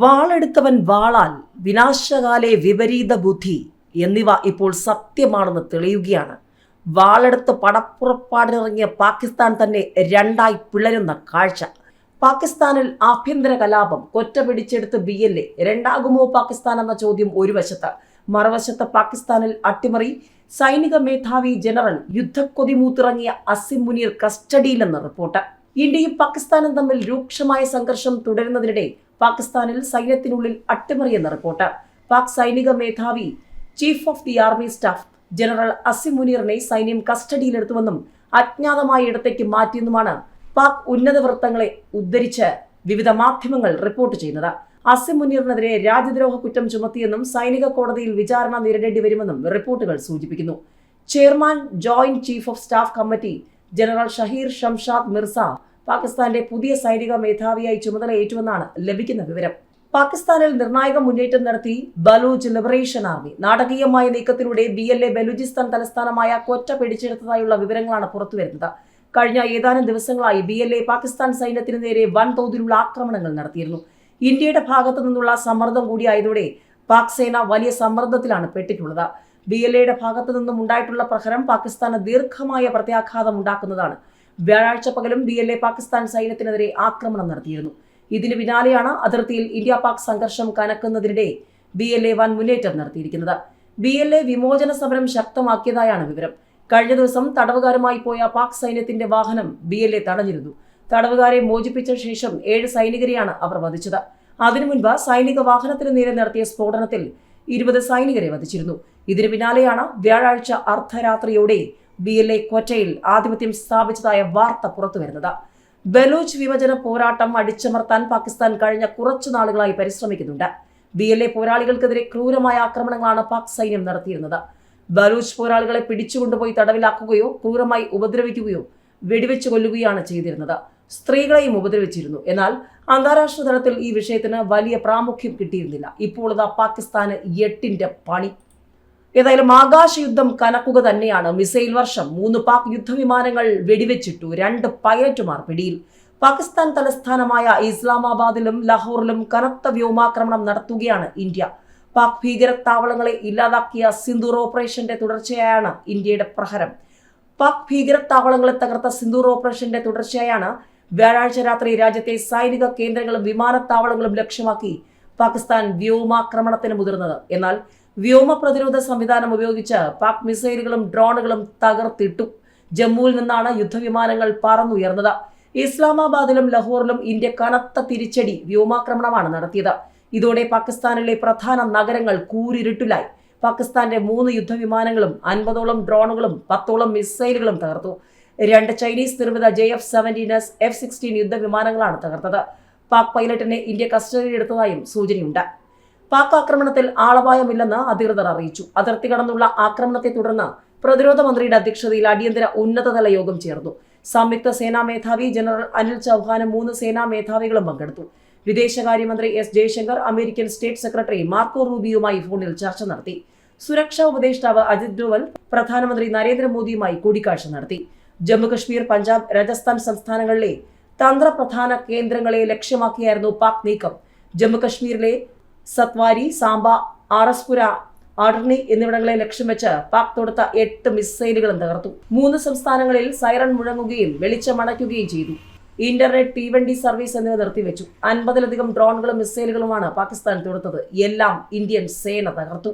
വാളെടുത്തവൻ വാളാൽ വിനാശകാലെ വിപരീത ബുദ്ധി എന്നിവ ഇപ്പോൾ സത്യമാണെന്ന് തെളിയുകയാണ്. വാളെടുത്ത് പടപ്പുറപ്പാടിനിറങ്ങിയ പാകിസ്ഥാൻ തന്നെ രണ്ടായി പിളരുന്ന കാഴ്ച. പാകിസ്ഥാനിൽ ആഭ്യന്തര കലാപം കൊറ്റ പിടിച്ചെടുത്ത് ബി എൽ എ രണ്ടാകുമോ പാകിസ്ഥാൻ എന്ന ചോദ്യം ഒരു വശത്ത്. മറുവശത്ത് പാകിസ്ഥാനിൽ അട്ടിമറി സൈനിക മേധാവി ജനറൽ യുദ്ധക്കൊതിമൂത്തിറങ്ങിയ അസിം മുനീർ കസ്റ്റഡിയിലെന്ന് റിപ്പോർട്ട്. ഇന്ത്യയും പാകിസ്ഥാനും തമ്മിൽ രൂക്ഷമായ സംഘർഷം തുടരുന്നതിനിടെ പാകിസ്ഥാനിൽ സൈന്യത്തിനുള്ളിൽ അട്ടിമറിയെന്ന റിപ്പോർട്ട്. പാക് സൈനിക മേധാവി chief of the army staff general Asim മുനീറിനെ സൈന്യം കസ്റ്റഡിയിലെടുത്തുവെന്നും അജ്ഞാതമായ ഇടത്തേക്ക് മാറ്റിയെന്നുമാണ് പാക് ഉന്നത വൃത്തങ്ങളെ ഉദ്ധരിച്ച് വിവിധ മാധ്യമങ്ങൾ റിപ്പോർട്ട് ചെയ്യുന്നത്. അസിം മുനീറിനെതിരെ രാജ്യദ്രോഹ കുറ്റം ചുമത്തിയെന്നും സൈനിക കോടതിയിൽ വിചാരണ നേരിടേണ്ടി വരുമെന്നും റിപ്പോർട്ടുകൾ സൂചിപ്പിക്കുന്നു. Chairman joint chief of staff committee general Shaheer Shamshad Mirza പാകിസ്ഥാന്റെ പുതിയ സൈനിക മേധാവിയായി ചുമതലയേറ്റുവെന്നാണ് ലഭിക്കുന്ന വിവരം. പാകിസ്ഥാനിൽ നിർണായക മുന്നേറ്റം നടത്തി ബലൂച്ച് ലിബറേഷൻ ആർമി നാടകീയമായ നീക്കത്തിലൂടെ ബി എൽ എ ബലൂചിസ്ഥാൻ തലസ്ഥാനമായ കൊറ്റ പിടിച്ചെടുത്തതായുള്ള വിവരങ്ങളാണ് പുറത്തുവരുന്നത്. കഴിഞ്ഞ ഏതാനും ദിവസങ്ങളായി ബി എൽ എ പാകിസ്ഥാൻ സൈന്യത്തിന് നേരെ വൻതോതിലുള്ള ആക്രമണങ്ങൾ നടത്തിയിരുന്നു. ഇന്ത്യയുടെ ഭാഗത്തു നിന്നുള്ള സമ്മർദ്ദം കൂടിയായതോടെ പാക് സേന വലിയ സമ്മർദ്ദത്തിലാണ് പെട്ടിട്ടുള്ളത്. ബി എൽ എയുടെ ഭാഗത്തു നിന്നും ഉണ്ടായിട്ടുള്ള പ്രഹരം പാകിസ്ഥാന് ദീർഘമായ പ്രത്യാഘാതം ഉണ്ടാക്കുന്നതാണ് വ്യാഴാഴ്ച പകലും ഡി എൽ എ പാകിസ്ഥാൻ സൈന്യത്തിനെതിരെ ആക്രമണം നടത്തിയിരുന്നു. ഇതിന് പിന്നാലെയാണ് അതിർത്തിയിൽ ഇന്ത്യ പാക് സംഘർഷം കനക്കുന്നതിനിടെ ബി എൽ എ വൻ മുന്നേറ്റം നടത്തിയിരിക്കുന്നത്. ബി എൽ എ വിമോചന സമരം ശക്തമാക്കിയതായാണ് വിവരം. കഴിഞ്ഞ ദിവസം തടവുകാരുമായി പോയ പാക് സൈന്യത്തിന്റെ വാഹനം ബി എൽ എ തടഞ്ഞിരുന്നു. തടവുകാരെ മോചിപ്പിച്ച ശേഷം ഏഴ് സൈനികരെയാണ് അവർ വധിച്ചത്. അതിനു മുൻപ് സൈനിക വാഹനത്തിന് നേരെ നടത്തിയ സ്ഫോടനത്തിൽ ഇരുപത് സൈനികരെ വധിച്ചിരുന്നു. ഇതിന് പിന്നാലെയാണ് വ്യാഴാഴ്ച അർദ്ധരാത്രിയോടെ ബി എൽ എ കൊറ്റയിൽ ആധിപത്യം സ്ഥാപിച്ചതായ വാർത്ത പുറത്തുവരുന്നത്. ബലൂച്ച് വിഭജന പോരാട്ടം അടിച്ചമർത്താൻ പാകിസ്ഥാൻ കഴിഞ്ഞ കുറച്ചു നാളുകളായി പരിശ്രമിക്കുന്നുണ്ട്. ബി എൽ എ പോരാളികൾക്കെതിരെ ക്രൂരമായ ആക്രമണങ്ങളാണ് പാക് സൈന്യം നടത്തിയിരുന്നത്. ബലൂച്ച് പോരാളികളെ പിടിച്ചുകൊണ്ടുപോയി തടവിലാക്കുകയോ ക്രൂരമായി ഉപദ്രവിക്കുകയോ വെടിവെച്ച് കൊല്ലുകയാണ് ചെയ്തിരുന്നത്. സ്ത്രീകളെയും ഉപദ്രവിച്ചിരുന്നു. എന്നാൽ അന്താരാഷ്ട്ര തലത്തിൽ ഈ വിഷയത്തിന് വലിയ പ്രാമുഖ്യം കിട്ടിയിരുന്നില്ല. ഇപ്പോൾ ഇതാ പാകിസ്ഥാന് എട്ടിന്റെ പണി ഏതായാലും ആകാശയുദ്ധം കനക്കുക തന്നെയാണ്. മിസൈൽ വർഷം മൂന്ന് പാക് യുദ്ധവിമാനങ്ങൾ വെടിവെച്ചിട്ടു. രണ്ട് പൈലറ്റുമാർ പിടിയിൽ. പാകിസ്ഥാൻ തലസ്ഥാനമായ ഇസ്ലാമാബാദിലും ലാഹോറിലും കനത്ത വ്യോമാക്രമണം നടത്തുകയാണ് ഇന്ത്യ. പാക് ഭീകര താവളങ്ങളെ ഇല്ലാതാക്കിയ സിന്ദൂർ ഓപ്പറേഷന്റെ തുടർച്ചയായാണ് ഇന്ത്യയുടെ പ്രഹരം. പാക് ഭീകര താവളങ്ങളെ തകർത്ത സിന്ദൂർ ഓപ്പറേഷന്റെ തുടർച്ചയായാണ് വ്യാഴാഴ്ച രാത്രി രാജ്യത്തെ സൈനിക കേന്ദ്രങ്ങളും വിമാനത്താവളങ്ങളും ലക്ഷ്യമാക്കി പാകിസ്ഥാൻ വ്യോമാക്രമണത്തിന് മുതിർന്നത്. എന്നാൽ വ്യോമ പ്രതിരോധ സംവിധാനം ഉപയോഗിച്ച് പാക് മിസൈലുകളും ഡ്രോണുകളും തകർത്തിട്ടു. ജമ്മുവിൽ നിന്നാണ് യുദ്ധവിമാനങ്ങൾ പറന്നുയർന്നത്. ഇസ്ലാമാബാദിലും ലഹോറിലും ഇന്ത്യ കനത്ത തിരിച്ചടി വ്യോമാക്രമണമാണ് നടത്തിയത്. ഇതോടെ പാകിസ്ഥാനിലെ പ്രധാന നഗരങ്ങൾ കൂരിരുട്ടിലായി. പാകിസ്ഥാന്റെ മൂന്ന് യുദ്ധവിമാനങ്ങളും അൻപതോളം ഡ്രോണുകളും പത്തോളം മിസൈലുകളും തകർത്തു. രണ്ട് ചൈനീസ് നിർമ്മിത J F seventeen S F sixteen യുദ്ധവിമാനങ്ങളാണ് തകർത്തത്. പാക് പൈലറ്റിനെ ഇന്ത്യ കസ്റ്റഡിയിലെടുത്തതായും സൂചനയുണ്ട്. പാക് ആക്രമണത്തിൽ ആളപായമില്ലെന്ന് അധികൃതർ അറിയിച്ചു. അതിർത്തി കടന്നുള്ള ആക്രമണത്തെ തുടർന്ന് പ്രതിരോധ മന്ത്രിയുടെ അധ്യക്ഷതയിൽ അടിയന്തര ഉന്നതതല യോഗം ചേർന്നു. സംയുക്ത സേനാ മേധാവി ജനറൽ അനിൽ ചൌഹാനും മൂന്ന് സേനാ മേധാവികളും പങ്കെടുത്തു. വിദേശകാര്യമന്ത്രി S Jaishankar American state secretary Marco റൂബിയുമായി ഫോണിൽ ചർച്ച നടത്തി. സുരക്ഷാ ഉപദേഷ്ടാവ് അജിത് ഡോവൽ പ്രധാനമന്ത്രി നരേന്ദ്രമോദിയുമായി കൂടിക്കാഴ്ച നടത്തി. ജമ്മുകശ്മീർ പഞ്ചാബ് രാജസ്ഥാൻ സംസ്ഥാനങ്ങളിലെ തന്ത്രപ്രധാന കേന്ദ്രങ്ങളെ ലക്ഷ്യമാക്കിയായിരുന്നു പാക് നീക്കം. ജമ്മുകശ്മീരിലെ സത്വാരി സാംബ ആറസ്പുര ആർണി എന്നിവിടങ്ങളെ ലക്ഷ്യം വെച്ച് പാക് തൊടുത്ത എട്ട് മിസൈലുകളും തകർത്തു. മൂന്ന് സംസ്ഥാനങ്ങളിൽ സൈറൺ മുഴങ്ങുകയും വെളിച്ചമടയ്ക്കുകയും ചെയ്തു. ഇന്റർനെറ്റ് തീവണ്ടി സർവീസ് എന്നിവ നിർത്തിവെച്ചു. അൻപതിലധികം ഡ്രോണുകളും മിസൈലുകളുമാണ് പാകിസ്ഥാൻ തൊടുത്തത്. എല്ലാം ഇന്ത്യൻ സേന തകർത്തു.